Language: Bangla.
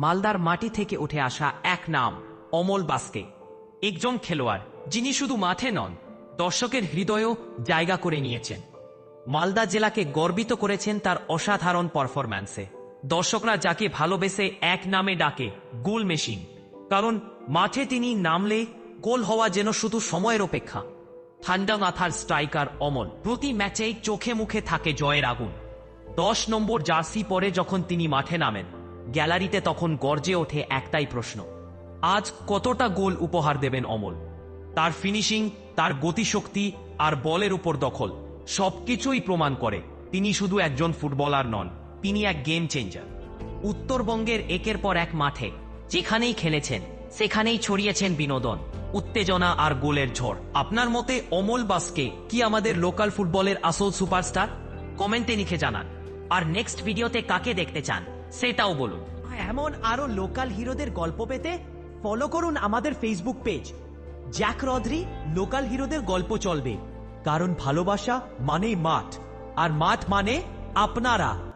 মালদার মাটি থেকে উঠে আসা এক নাম, অমল বাস্কে। একজন খেলোয়াড়, যিনি শুধু মাঠে নন, দর্শকের হৃদয়েও জায়গা করে নিয়েছেন। মালদা জেলাকে গর্বিত করেছেন তার অসাধারণ পারফরম্যান্সে। দর্শকরা যাকে ভালোবেসে এক নামে ডাকে, গোল মেশিন। কারণ মাঠে তিনি নামলে গোল হওয়া যেন শুধু সময়ের অপেক্ষা। ঠান্ডা মাথার স্ট্রাইকার অমল, প্রতি ম্যাচেই চোখে মুখে থাকে জয়ের আগুন। দশ নম্বর জার্সি পরে যখন তিনি মাঠে নামেন গ্যালারিতে তখন গর্জে ওঠে একটাই প্রশ্ন। আজ কতটা গোল উপহার দেবেন অমল? তার ফিনিশিং তার গতিশক্তি আর বলের উপর দখল সবকিছুই প্রমাণ করে তিনি শুধু একজন ফুটবলার নন, তিনি এক গেম চেঞ্জার উত্তরবঙ্গের একের পর এক মাঠে যেখানেই খেলেছেন, সেখানেই ছড়িয়েছেন বিনোদন, উত্তেজনা আর গোলের ঝড়। আপনার মতে অমল বাসকে কি আমাদের লোকাল ফুটবলের আসল সুপারস্টার কমেন্টে লিখে জানান। আর নেক্সট ভিডিওতে কাকে দেখতে চান? সেটাও বলুন। এমন আরও লোকাল হিরোদের গল্প পেতে ফলো করুন আমাদের Facebook page Jack Rodri local হিরোদের গল্প চলবে। কারণ ভালোবাসা মানেই মাঠ, আর মাঠ মানে আপনারা।